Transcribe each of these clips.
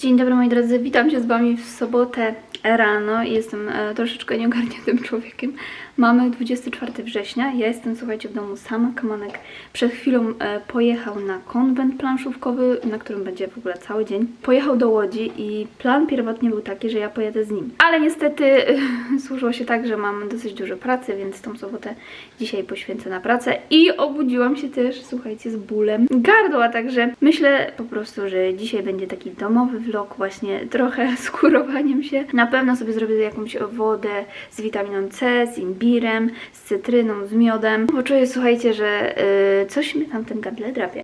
Dzień dobry moi drodzy, witam się z Wami w sobotę rano. Jestem e, troszeczkę nieogarniętym człowiekiem. Mamy 24 września, ja jestem słuchajcie w domu sama. Kamanek przed chwilą e, pojechał na konwent planszówkowy, na którym będzie w ogóle cały dzień. Pojechał do Łodzi i plan pierwotnie był taki, że ja pojadę z nim. Ale niestety e, służyło się tak, że mam dosyć dużo pracy, więc tą sobotę dzisiaj poświęcę na pracę i obudziłam się też, słuchajcie, z bólem gardła, także myślę po prostu, że dzisiaj będzie taki domowy vlog właśnie trochę z kurowaniem się. Na pewno sobie zrobię jakąś wodę z witaminą C, z imbirem, z cytryną, z miodem, bo czuję, słuchajcie, że yy, coś mnie tam w tym gardle drapie.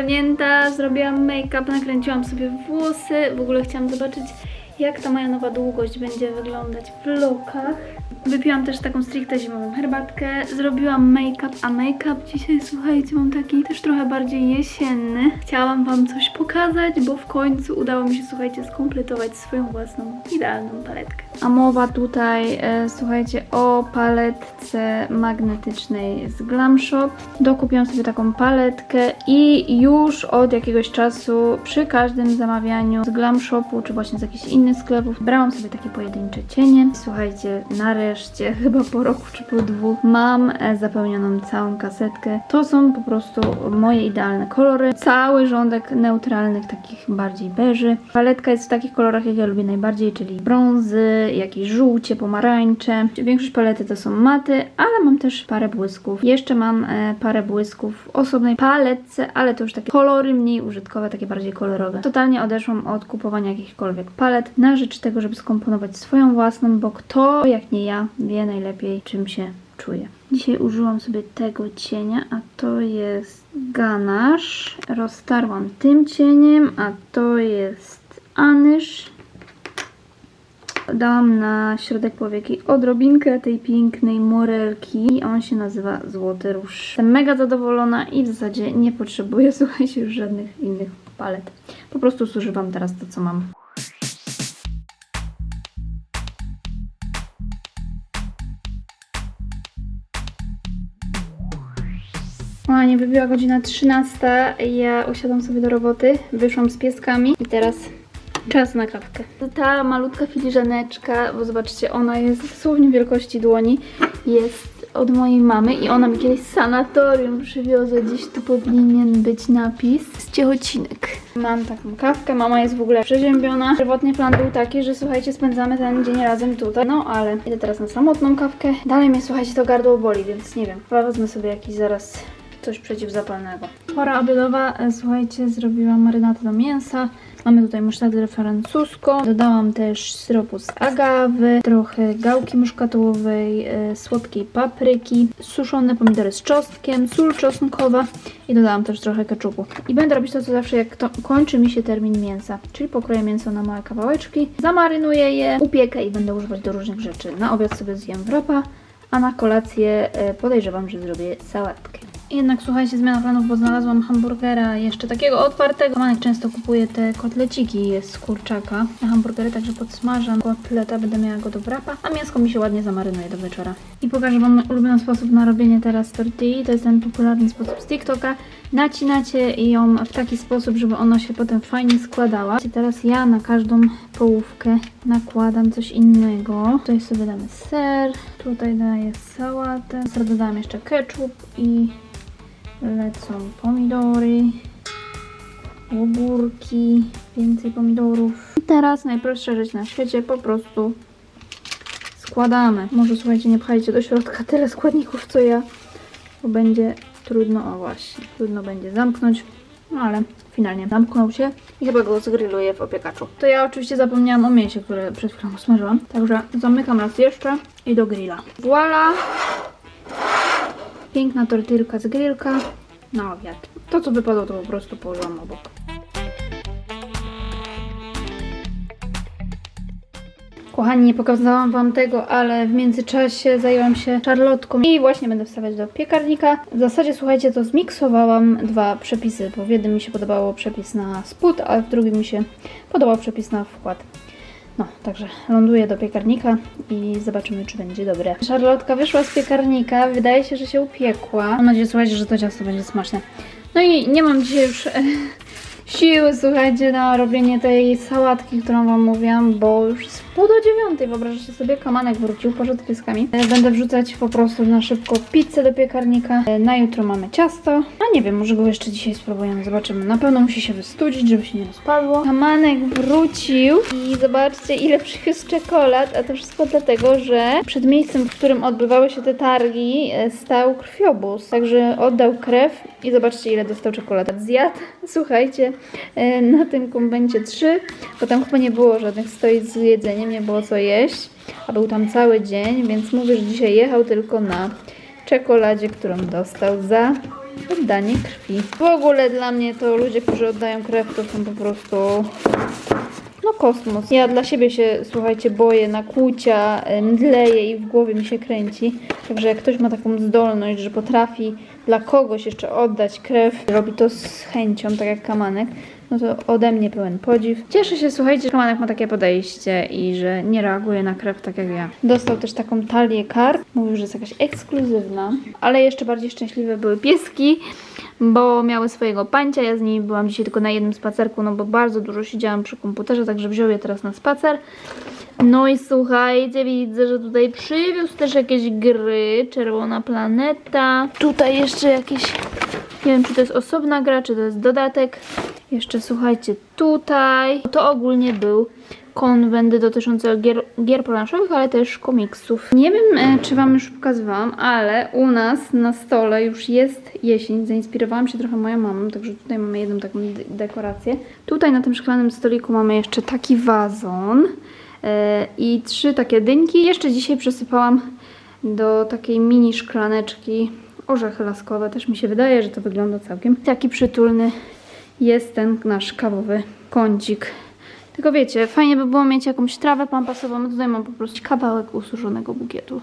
Ogarnięta, zrobiłam make-up, nakręciłam sobie włosy. W ogóle chciałam zobaczyć, jak ta moja nowa długość będzie wyglądać w lokach. Wypiłam też taką stricte zimową herbatkę, zrobiłam make-up, a make-up dzisiaj, słuchajcie, mam taki też trochę bardziej jesienny. Chciałam Wam coś pokazać, bo w końcu udało mi się, słuchajcie, skompletować swoją własną idealną paletkę. A mowa tutaj, e, słuchajcie, o paletce magnetycznej z Glam Shop. Dokupiłam sobie taką paletkę i już od jakiegoś czasu przy każdym zamawianiu z Glam Shopu, czy właśnie z jakichś innych sklepów, brałam sobie takie pojedyncze cienie. Słuchajcie, nareszcie, chyba po roku czy po dwóch, mam e, zapełnioną całą kasetkę. To są po prostu moje idealne kolory. Cały rządek neutralnych, takich bardziej beży. Paletka jest w takich kolorach, jak ja lubię najbardziej, czyli brązy, jakieś żółcie, pomarańcze. Większość palety to są maty, ale mam też parę błysków. Jeszcze mam e, parę błysków w osobnej paletce, ale to już takie kolory mniej użytkowe, takie bardziej kolorowe. Totalnie odeszłam od kupowania jakichkolwiek palet na rzecz tego, żeby skomponować swoją własną, bo kto jak nie ja wie najlepiej czym się czuję. Dzisiaj użyłam sobie tego cienia, a to jest ganasz. Roztarłam tym cieniem, a to jest anyż. Dałam na środek powieki odrobinkę tej pięknej morelki i on się nazywa Złoty Róż. Jestem mega zadowolona i w zasadzie nie potrzebuję, słuchajcie, już żadnych innych palet. Po prostu zużywam teraz to, co mam. Kochanie, wybiła godzina 13. Ja usiadłam sobie do roboty, wyszłam z pieskami i teraz czas na kawkę. Ta malutka filiżaneczka, bo zobaczcie, ona jest dosłownie wielkości dłoni, jest od mojej mamy i ona mi kiedyś z sanatorium przywiozła. Gdzieś tu powinien być napis z Ciechocinek. Mam taką kawkę, mama jest w ogóle przeziębiona. Pierwotnie plan był taki, że słuchajcie, spędzamy ten dzień razem tutaj. No ale idę teraz na samotną kawkę. Dalej mnie, słuchajcie, to gardło boli, więc nie wiem. Chyba wezmę sobie jakiś zaraz coś przeciwzapalnego. Pora obiadowa, e, słuchajcie, zrobiłam marynatę do mięsa. Mamy tutaj musztardę francuską. Dodałam też syropu z agawy, trochę gałki muszkatołowej, e, słodkiej papryki, suszone pomidory z czosnkiem, sól czosnkowa i dodałam też trochę keczupu. I będę robić to, co zawsze, jak to kończy mi się termin mięsa. Czyli pokroję mięso na małe kawałeczki, zamarynuję je, upiekę i będę używać do różnych rzeczy. Na obiad sobie zjem wrapa, a na kolację e, podejrzewam, że zrobię sałatkę. Jednak słuchajcie, zmiana planów, bo znalazłam hamburgera jeszcze takiego otwartego. Manek często kupuje te kotleciki z kurczaka na hamburgery, także podsmażam kotleta, będę miała go do wrapa, a mięsko mi się ładnie zamarynuje do wieczora. I pokażę Wam ulubiony sposób na robienie teraz tortilli, to jest ten popularny sposób z TikToka. Nacinacie ją w taki sposób, żeby ona się potem fajnie składała. I teraz ja na każdą połówkę nakładam coś innego. Tutaj sobie damy ser, tutaj daję sałatę, ser dodałam jeszcze ketchup i lecą pomidory, ogórki, więcej pomidorów. I teraz najprostsza rzecz na świecie, po prostu składamy. Może słuchajcie, nie pchajcie do środka tyle składników co ja, bo będzie trudno, o właśnie, trudno będzie zamknąć. No ale finalnie zamknął się i chyba go zgrilluję w opiekaczu. To ja oczywiście zapomniałam o mięsie, które przed chwilą smażyłam. Także zamykam raz jeszcze i do grilla. Voila! Piękna tortylka z grillka na obiad. To co wypadło to po prostu położyłam obok. Kochani, nie pokazałam Wam tego, ale w międzyczasie zajęłam się szarlotką i właśnie będę wstawiać do piekarnika. W zasadzie, słuchajcie, to zmiksowałam dwa przepisy, bo w jednym mi się podobało przepis na spód, a w drugim mi się podobał przepis na wkład. No, także ląduję do piekarnika i zobaczymy, czy będzie dobre. Szarlotka wyszła z piekarnika, wydaje się, że się upiekła. Mam nadzieję, słuchajcie, że to ciasto będzie smaczne. No i nie mam dzisiaj już e, siły, słuchajcie, na robienie tej sałatki, którą Wam mówiłam, bo już jest pół do dziewiątej. Wyobraźcie sobie, kamanek wrócił, poszedł z pieskami. E, Będę wrzucać po prostu na szybko pizzę do piekarnika. E, Na jutro mamy ciasto. A nie wiem, może go jeszcze dzisiaj spróbujemy, zobaczymy. Na pewno musi się wystudzić, żeby się nie rozpadło. Kamanek wrócił i zobaczcie, ile przywiózł czekolad, a to wszystko dlatego, że przed miejscem, w którym odbywały się te targi, e, stał krwiobóz. Także oddał krew i zobaczcie, ile dostał czekolad. Zjadł, słuchajcie, na tym kumbencie trzy, bo tam chyba nie było żadnych stoi z jedzeniem, nie było co jeść, a był tam cały dzień, więc mówię, że dzisiaj jechał tylko na czekoladzie, którą dostał za oddanie krwi. W ogóle dla mnie to ludzie, którzy oddają krew, to są po prostu no kosmos. Ja dla siebie się, słuchajcie, boję na kłucia, y, mdleję i w głowie mi się kręci. Także jak ktoś ma taką zdolność, że potrafi dla kogoś jeszcze oddać krew, robi to z chęcią, tak jak Kamanek, no to ode mnie pełen podziw. Cieszę się, słuchajcie, że Kamanek ma takie podejście i że nie reaguje na krew tak jak ja. Dostał też taką talię kart. Mówił, że jest jakaś ekskluzywna. Ale jeszcze bardziej szczęśliwe były pieski, bo miały swojego pancia. Ja z nimi byłam dzisiaj tylko na jednym spacerku, no bo bardzo dużo siedziałam przy komputerze, także wziął je teraz na spacer. No i słuchajcie, widzę, że tutaj przywiózł też jakieś gry. Czerwona planeta. Tutaj jeszcze jakieś, nie wiem czy to jest osobna gra, czy to jest dodatek. Jeszcze słuchajcie, tutaj. To ogólnie był konwent dotyczący gier, gier planszowych, ale też komiksów. Nie wiem, e, czy Wam już pokazywałam, ale u nas na stole już jest jesień. Zainspirowałam się trochę moją mamą, także tutaj mamy jedną taką de- dekorację. Tutaj na tym szklanym stoliku mamy jeszcze taki wazon e, i trzy takie dynki. Jeszcze dzisiaj przesypałam do takiej mini szklaneczki orzechy laskowe. Też mi się wydaje, że to wygląda całkiem. Taki przytulny jest ten nasz kawowy kącik. Tylko wiecie, fajnie by było mieć jakąś trawę pampasową. Tutaj mam po prostu kawałek ususzonego bukietu.